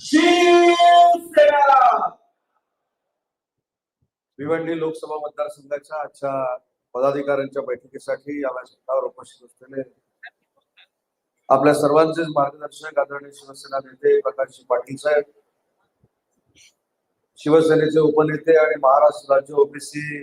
शिवसेना! भिवंडी लोकसभा मतदारसंघाच्या आजच्या पदाधिकाऱ्यांच्या बैठकीसाठी या व्यासपीठावर उपस्थित असलेले आपल्या सर्वांचेच मार्गदर्शक आदरणीय शिवसेना नेते प्रकाशजी पाटील साहेब शिवसेनेचे उपनेते आणि महाराष्ट्र राज्य ओबीसी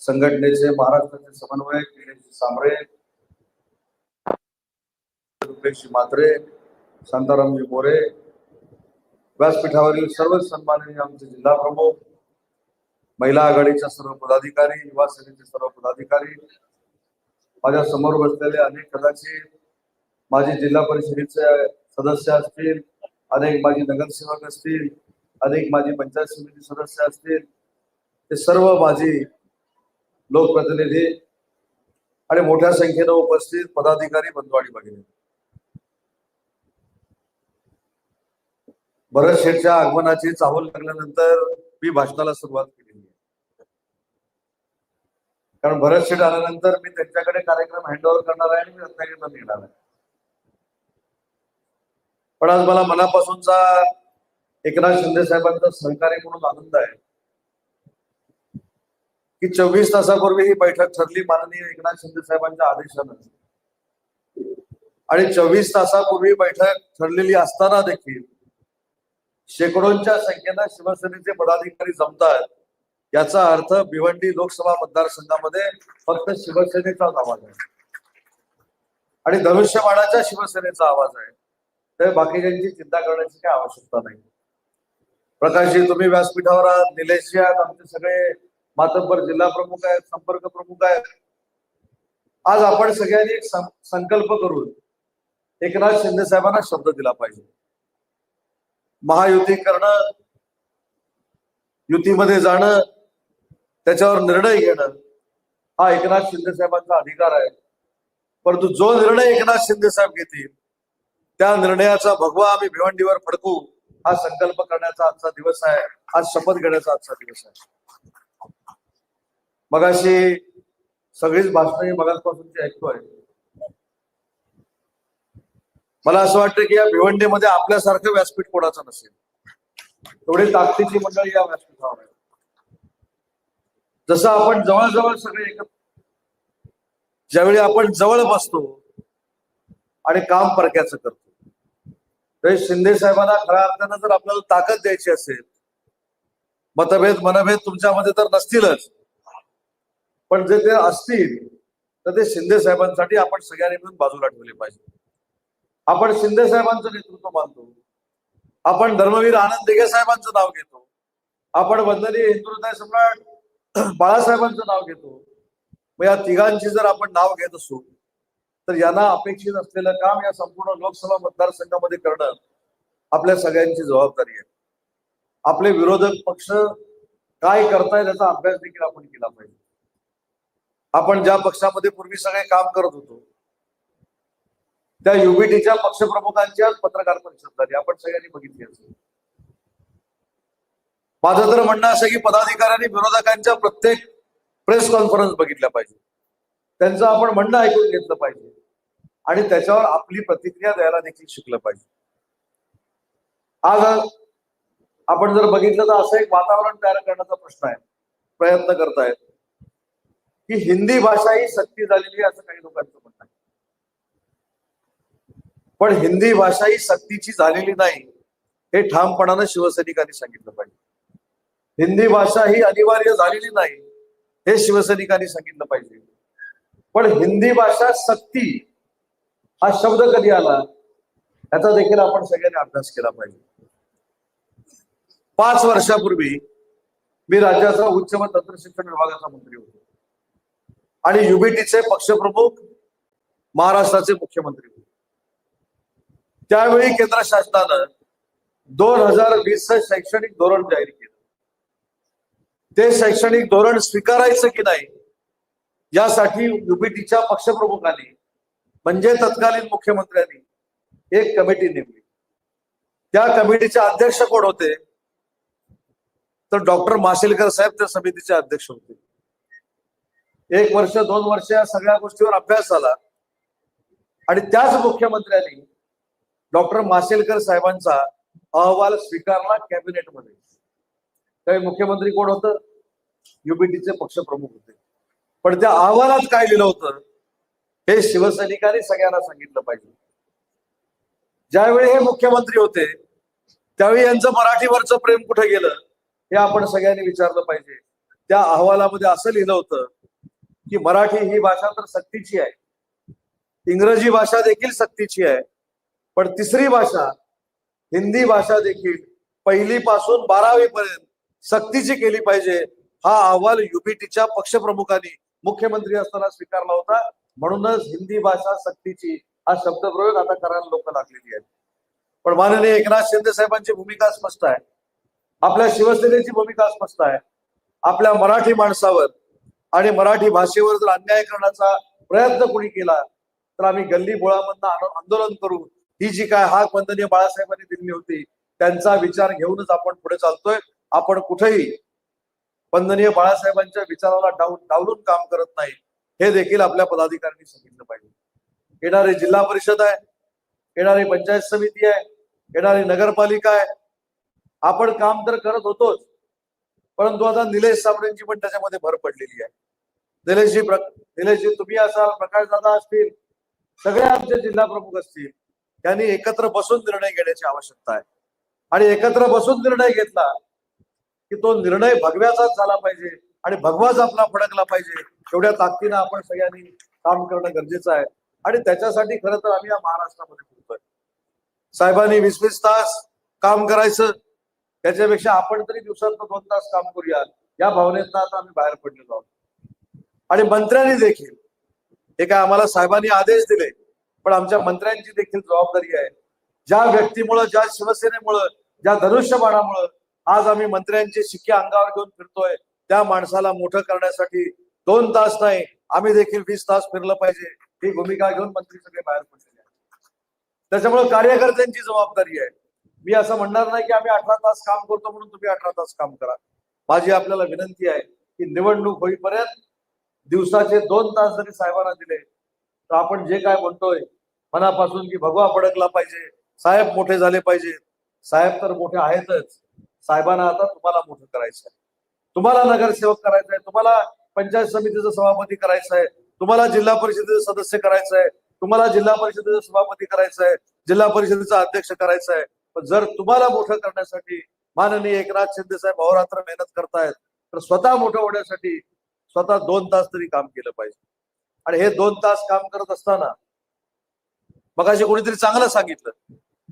संघटनेचे महाराष्ट्राचे समन्वयक निलेशजी सांबरे रुपेशजी म्हात्रे शांतारामजी मोरे व्यासपीठावरील सर्व सन्माननीय आमचे जिल्हा प्रमुख महिला आघाडीच्या सर्व पदाधिकारी युवा सेनेचे सर्व पदाधिकारी माझ्यासमोर बसलेले अनेक कदाचित माझी जिल्हा परिषदेचे सदस्य असतील अनेक माझी नगरसेवक असतील अनेक माझी पंचायत समिती सदस्य असतील ते सर्व माजी लोकप्रतिनिधी आणि मोठ्या संख्येनं उपस्थित पदाधिकारी बंधू आणि भगिनी. भरत शेठच्या आगमनाची चाहूल लागल्यानंतर मी भाषणाला सुरुवात केली. कारण भरत शेठ आल्यानंतर मी त्यांच्याकडे कार्यक्रम हँडओव्हर करणार आहे आणि मी रत्नागिरीला निघणार आहे. पण आज मला मनापासूनचा एकनाथ शिंदे साहेबांचा सहकार्य म्हणून आनंद आहे. की चोवीस तासापूर्वी ही बैठक ठरली माननीय एकनाथ शिंदे साहेबांच्या आदेशानं. आणि चोवीस तासापूर्वी बैठक ठरलेली असताना देखील शेकडोंच्या संख्येनं शिवसेनेचे पदाधिकारी जमतात. याचा अर्थ भिवंडी लोकसभा मतदारसंघामध्ये फक्त शिवसेनेचाच आवाज आहे. आणि धनुष्यबाणाच्या शिवसेनेचा आवाज आहे. तर बाकीच्यांची चिंता करण्याची काही आवश्यकता नाही. प्रकाशजी तुम्ही व्यासपीठावर आहात. निलेशजी आहात. आमचे सगळे मातंबर जिल्हा प्रमुख आहेत संपर्क प्रमुख आहेत. आज आपण सगळ्यांनी एक सं- संकल्प करून एकनाथ शिंदे साहेबांना शब्द दिला पाहिजे. महायुती करणं युतीमध्ये जाणं त्याच्यावर निर्णय घेणं हा एकनाथ शिंदे साहेबांचा अधिकार आहे. परंतु जो निर्णय एकनाथ शिंदे साहेब घेतील त्या निर्णयाचा भगवा आम्ही भिवंडीवर फडकू हा संकल्प करण्याचा आजचा दिवस आहे. आज शपथ घेण्याचा आजचा दिवस आहे. मगाशी सगळीच भाषणं ही मगासपासूनची ऐकतोय. मला असं वाटतं की या भिवंडीमध्ये आपल्यासारखं व्यासपीठ कोणाचं नसेल? एवढी ताकदीची मंडळी या व्यासपीठावर आहे जसं आपण जवळजवळ सगळे एकत्र ज्यावेळी आपण जवळ बसतो आणि काम परक्याचं करतो. तर शिंदे साहेबांना खऱ्या अर्थानं जर आपल्याला ताकद द्यायची असेल मतभेद मनभेद तुमच्यामध्ये तर नसतीलच. पण जे ते असतील तर ते शिंदे साहेबांसाठी आपण सगळ्यांनी मिळून बाजूला ठेवले पाहिजे. आपण शिंदे साहेबांचं नेतृत्व मानतो. आपण धर्मवीर आनंद दिघे साहेबांचं नाव घेतो. आपण वंदनीय हिंदू सम्राट बाळासाहेबांचं नाव घेतो. मग या तिघांची जर आपण नाव घेत असू तर यांना अपेक्षित असलेलं काम या संपूर्ण लोकसभा मतदारसंघामध्ये करणं आपल्या सगळ्यांची जबाबदारी आहे. आपले विरोधक पक्ष काय करताय याचा अभ्यास देखील आपण केला पाहिजे. आपण ज्या पक्षामध्ये पूर्वी सगळे काम करत होतो त्या युबीटीच्या पक्षप्रमुखांच्या पत्रकार परिषद झाली. आपण सगळ्यांनी बघितली असेल. माझं तर म्हणणं असं की पदाधिकाऱ्यांनी विरोधकांच्या प्रत्येक प्रेस कॉन्फरन्स बघितल्या पाहिजे. त्यांचं आपण म्हणणं ऐकून घेतलं पाहिजे. आणि त्याच्यावर आपली प्रतिक्रिया द्यायला देखील शिकलं पाहिजे. आज आपण जर बघितलं तर असं एक वातावरण तयार करण्याचा प्रश्न आहे. प्रयत्न करतायत. की हिंदी भाषा ही सक्ती झालेली आहे असं काही लोकांचं म्हणणं पण हिंदी भाषा ही सक्तीची झालेली नाही हे ठामपणानं शिवसैनिकांनी सांगितलं पाहिजे. हिंदी भाषा ही अनिवार्य झालेली नाही हे शिवसैनिकांनी सांगितलं पाहिजे. पण हिंदी भाषा सक्ती हा शब्द कधी आला? याचा देखील आपण सगळ्यांनी अभ्यास केला पाहिजे. पाच वर्षापूर्वी मी राज्याचा उच्च व तंत्र शिक्षण विभागाचा मंत्री होतो. आणि युबीटीचे पक्षप्रमुख महाराष्ट्राचे मुख्यमंत्री होते. त्यावेळी केंद्र शासनानं दोन हजार वीस शैक्षणिक धोरण जाहीर केलं. ते शैक्षणिक धोरण स्वीकारायचं की नाही यासाठी युपीटीच्या पक्षप्रमुखांनी म्हणजे तत्कालीन मुख्यमंत्र्यांनी एक कमिटी नेमली. त्या कमिटीचे अध्यक्ष कोण होते? तर डॉक्टर माशेलकर साहेब त्या समितीचे अध्यक्ष होते. एक वर्ष दोन वर्ष या सगळ्या गोष्टीवर अभ्यास झाला. आणि त्याच मुख्यमंत्र्यांनी डॉक्टर माशेलकर साहेबांचा अहवाल स्वीकारला कॅबिनेटमध्ये. त्यावेळी मुख्यमंत्री कोण होतं? युबीटीचे पक्षप्रमुख होते. पण त्या अहवालात काय लिहिलं होतं? हे शिवसैनिकांनी सगळ्यांना सांगितलं पाहिजे. ज्यावेळी हे मुख्यमंत्री होते त्यावेळी यांचं मराठीवरचं प्रेम कुठे गेलं? हे आपण सगळ्यांनी विचारलं पाहिजे. त्या अहवालामध्ये असं लिहिलं होतं की मराठी ही भाषा तर सक्तीची आहे. इंग्रजी भाषा देखील सक्तीची आहे. पण तिसरी भाषा हिंदी भाषा देखील पहिली पासून बारावी पर्यंत सक्तीची केली पाहिजे. हा अहवाल युबीटीच्या पक्षप्रमुखांनी मुख्यमंत्री असताना स्वीकारला होता. म्हणूनच हिंदी भाषा सक्तीची हा शब्दप्रयोग आता करायला लोक लागलेली आहेत. पण माननीय एकनाथ शिंदे साहेबांची भूमिका स्पष्ट आहे. आपल्या शिवसेनेची भूमिका स्पष्ट आहे. आपल्या मराठी माणसावर आणि मराठी भाषेवर जर अन्याय करण्याचा प्रयत्न कोणी केला तर आम्ही गल्ली बोळामधनं आंदोलन करू ही जी काय हा वंदनीय बाळासाहेबांनी दिली होती त्यांचा विचार घेऊनच आपण पुढे चालतोय. आपण कुठेही वंदनीय बाळासाहेबांच्या विचाराला डाऊन डावलून काम करत नाही हे देखील आपल्या पदाधिकाऱ्यांनी सांगितलं पाहिजे. येणारी जिल्हा परिषद आहे येणारी पंचायत समिती आहे येणारी नगरपालिका आहे. आपण काम तर करत होतोच परंतु आता निलेश साबळेंची पण त्याच्यामध्ये भर पडलेली आहे. निलेशजी प्र निलेशजी तुम्ही असाल प्रकाश दादा असतील सगळे आमचे जिल्हा प्रमुख असतील. त्यांनी एकत्र बसून निर्णय घेण्याची आवश्यकता आहे. आणि एकत्र बसून निर्णय घेतला की तो निर्णय भगव्याचाच झाला पाहिजे आणि भगवाच आपला फडकला पाहिजे. एवढ्या ताकदीनं आपण सगळ्यांनी काम करणं गरजेचं आहे. आणि त्याच्यासाठी खरं तर आम्ही या महाराष्ट्रामध्ये फिरतोय साहेबांनी वीस वीस तास काम करायचं. त्याच्यापेक्षा आपण तरी दिवसात दोन तास काम करूया. या भावनेतनं आता आम्ही बाहेर पडलेलो आहोत. आणि मंत्र्यांनी देखील हे काय आम्हाला साहेबांनी आदेश दिले पण आमच्या मंत्र्यांची देखील जबाबदारी आहे. ज्या व्यक्तीमुळं ज्या शिवसेनेमुळं ज्या धनुष्यबाणामुळं आज आम्ही मंत्र्यांचे शिक्के अंगावर घेऊन फिरतोय त्या माणसाला मोठं करण्यासाठी दोन तास नाही आम्ही देखील वीस तास फिरलं पाहिजे ही भूमिका घेऊन मंत्री सगळे बाहेर पडलेले आहेत. त्याच्यामुळे कार्यकर्त्यांची जबाबदारी आहे. मी असं म्हणणार नाही की आम्ही अठरा तास काम करतो म्हणून तुम्ही अठरा तास काम करा. माझी आपल्याला विनंती आहे की निवडणूक होईपर्यंत दिवसाचे दोन तास जरी साहेबांना दिले तर आपण जे काय म्हणतोय मनापासून की भगवा फडकला पाहिजे साहेब मोठे झाले पाहिजेत साहेब तर मोठे आहेतच. साहेबांना आता तुम्हाला मोठं करायचं आहे तुम्हाला नगरसेवक करायचं आहे तुम्हाला पंचायत समितीचं सभापती करायचं आहे तुम्हाला जिल्हा परिषदेचं सदस्य करायचं आहे तुम्हाला जिल्हा परिषदेचं सभापती करायचं आहे जिल्हा परिषदेचा अध्यक्ष करायचं आहे पण जर तुम्हाला मोठं करण्यासाठी माननीय एकनाथ शिंदे साहेब अहोरात्र मेहनत करतायत तर स्वतः मोठं होण्यासाठी स्वतः दोन तास तरी काम केलं पाहिजे. आणि हे दोन तास काम करत असताना मगाशी कोणीतरी चांगलं सांगितलं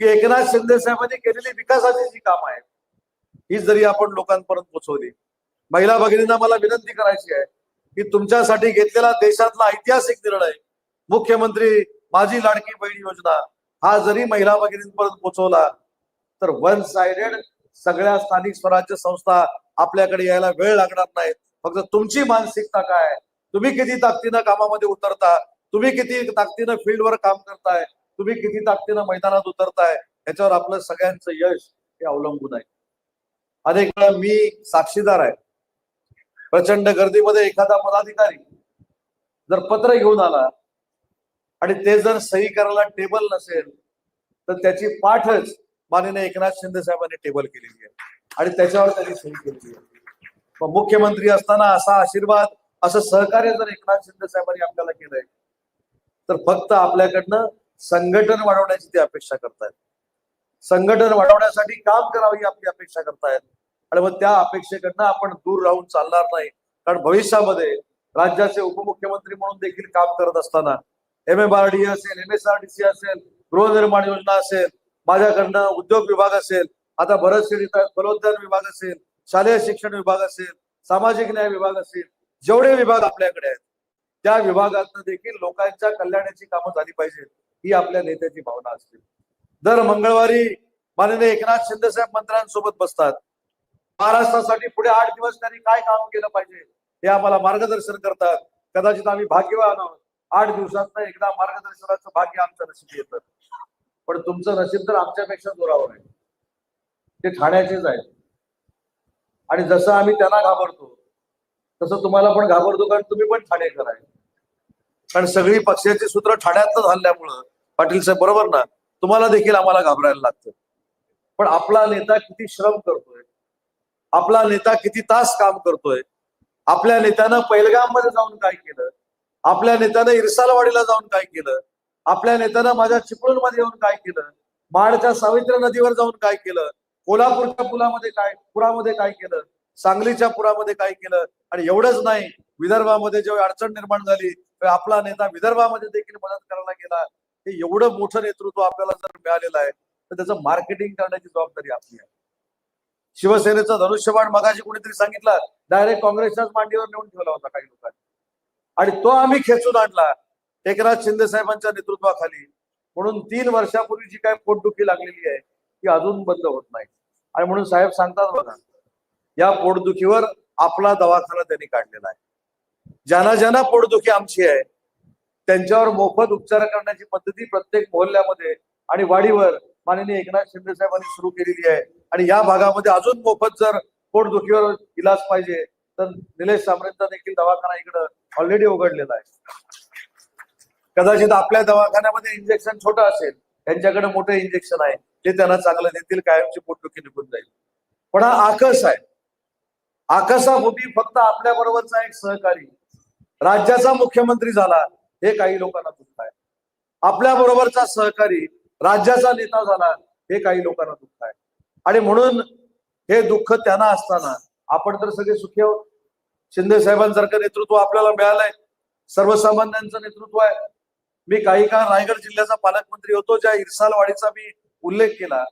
की एकनाथ शिंदे साहेबांनी केलेली विकासाची जी कामं आहेत ही जरी आपण लोकांपर्यंत पोहोचवली महिला भगिनींना मला विनंती करायची आहे की तुमच्यासाठी घेतलेला देशातला ऐतिहासिक निर्णय मुख्यमंत्री माझी लाडकी बहीण योजना हा जरी महिला भगिनींपर्यंत पोहोचवला तर वन सायडेड सगळ्या स्थानिक स्वराज्य संस्था आपल्याकडे यायला वेळ लागणार नाहीत फक्त तुमची मानसिकता काय आहे? तुम्ही किती ताकदीनं कामामध्ये उतरता तुम्ही किती ताकदीनं फील्डवर काम करताय? तुम्ही किती ताकदीनं मैदानात उतरताय? याच्यावर आपलं सगळ्यांचं यश हे अवलंबून आहे. अनेक वेळा मी साक्षीदार आहे. प्रचंड गर्दीमध्ये एखादा पदाधिकारी जर पत्र घेऊन आला आणि ते जर सही करायला टेबल नसेल तर त्याची पाठच माननीय एकनाथ शिंदे साहेबांनी टेबल केलेली आहे. आणि त्याच्यावर त्यांनी सही केलेली आहे. मग मुख्यमंत्री असताना असा आशीर्वाद असं सहकार्य जर एकनाथ शिंदे साहेबांनी आपल्याला केलंय तर फक्त आपल्याकडनं संघटन वाढवण्याची ते अपेक्षा करतायत. संघटन वाढवण्यासाठी काम करावं ही आपली अपेक्षा करतायत. आणि मग त्या अपेक्षेकडनं आपण दूर राहून चालणार नाही. कारण भविष्यामध्ये राज्याचे उपमुख्यमंत्री म्हणून देखील काम करत असताना एम एम आर डी असेल M S R D C असेल गृहनिर्माण योजना असेल माझ्याकडनं उद्योग विभाग असेल आता भरत शेडी फलोद्यान विभाग असेल शालेय शिक्षण विभाग असेल सामाजिक न्याय विभाग असेल जेवढे विभाग आपल्याकडे आहेत त्या विभागातनं देखील लोकांच्या कल्याणाची कामं झाली पाहिजेत ही आपल्या नेत्याची भावना असते. दर मंगळवारी माननीय एकनाथ शिंदे साहेब मंत्र्यांसोबत बसतात. महाराष्ट्रासाठी पुढे आठ दिवस त्यांनी काय काम केलं पाहिजे हे आम्हाला मार्गदर्शन करतात. कदाचित आम्ही भाग्यवान आहोत. आठ दिवसात एकदा मार्गदर्शनाचं भाग्य आमचं नशीब येतं. पण तुमचं नशीब तर आमच्यापेक्षा जोरावर आहे. ते ठाण्याचेच आहेत. आणि जसं आम्ही त्यांना घाबरतो तसं तुम्हाला पण घाबरतो कारण तुम्ही पण ठाणेकर आहे. कारण सगळी पक्षाची सूत्र ठाण्यात झाल्यामुळं पाटील साहेब बरोबर ना? तुम्हाला देखील आम्हाला घाबरायला लागतं. पण आपला नेता किती श्रम करतोय? आपला नेता किती तास काम करतोय? आपल्या नेत्यानं पैलगाममध्ये जाऊन काय केलं? आपल्या नेत्यानं इरसालवाडीला जाऊन काय केलं? आपल्या नेत्यानं माझ्या चिपळूणमध्ये येऊन काय केलं? माडच्या सावित्री नदीवर जाऊन काय केलं? कोल्हापूरच्या पुलामध्ये काय पुरामध्ये काय केलं? सांगलीच्या पुरामध्ये काय केलं? आणि एवढंच नाही विदर्भामध्ये जेव्हा अडचण निर्माण झाली तेव्हा आपला नेता विदर्भामध्ये देखील मदत करायला गेला. हे एवढं मोठं नेतृत्व आपल्याला जर मिळालेलं आहे तर त्याचं मार्केटिंग करण्याची जबाबदारी आपली आहे. शिवसेनेचं धनुष्यबाण मगाशी कुणीतरी सांगितलं डायरेक्ट काँग्रेसच्याच मांडीवर नेऊन ठेवला होता काही लोकांनी. आणि तो आम्ही खेचून आणला एकनाथ शिंदे साहेबांच्या नेतृत्वाखाली. म्हणून तीन वर्षापूर्वी जी काय पोटदुखी लागलेली आहे ती अजून बंद होत नाही. आणि म्हणून साहेब सांगतात बघा या पोटदुखीवर आपला दवाखाना त्यांनी काढलेला आहे. ज्यांना ज्यांना पोटदुखी आमची आहे त्यांच्यावर मोफत उपचार करण्याची पद्धती प्रत्येक मोहल्ल्यामध्ये आणि वाडीवर माननीय एकनाथ शिंदे साहेबांनी सुरू केलेली आहे. आणि या भागामध्ये अजून मोफत जर पोटदुखीवर इलाज पाहिजे तर निलेश सामरेंचा देखील दवाखाना इकडं ऑलरेडी उघडलेला आहे. कदाचित आपल्या दवाखान्यामध्ये इंजेक्शन छोटं असेल त्यांच्याकडे मोठं इंजेक्शन आहे ते त्यांना चांगलं देतील कायमची पोटदुखी निघून जाईल. पण हा आकस आहे. आकाशाभोवती फक्त आपल्या बरोबरचा एक सहकारी राज्याचा मुख्यमंत्री झाला हे काही लोकांना दुःख आहे. आपल्या बरोबरचा सहकारी राज्याचा नेता झाला हे काही लोकांना दुःख आहे. आणि म्हणून हे दुःख त्यांना असताना आपण तर सगळे सुखी आहोत. शिंदे साहेबांसारखं नेतृत्व आपल्याला मिळालंय. सर्वसामान्यांचं नेतृत्व आहे. मी काही काळ रायगड जिल्ह्याचा पालकमंत्री होतो ज्या इरसालवाडीचा मी उल्लेख केला.